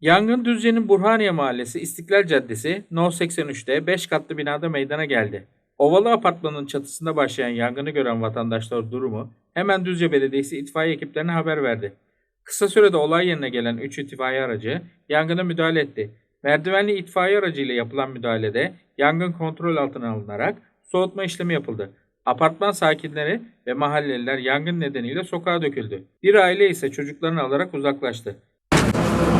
Yangın Düzce'nin Burhaniye Mahallesi İstiklal Caddesi No 83'te 5 katlı binada meydana geldi. Ovalı apartmanın çatısında başlayan yangını gören vatandaşlar durumu hemen Düzce Belediyesi itfaiye ekiplerine haber verdi. Kısa sürede olay yerine gelen 3 itfaiye aracı yangına müdahale etti. Merdivenli itfaiye aracıyla yapılan müdahalede yangın kontrol altına alınarak soğutma işlemi yapıldı. Apartman sakinleri ve mahalleliler yangın nedeniyle sokağa döküldü. Bir aile ise çocuklarını alarak uzaklaştı.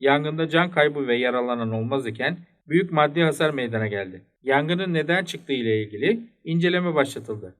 Yangında can kaybı ve yaralanan olmaz iken büyük maddi hasar meydana geldi. Yangının neden çıktığı ile ilgili inceleme başlatıldı.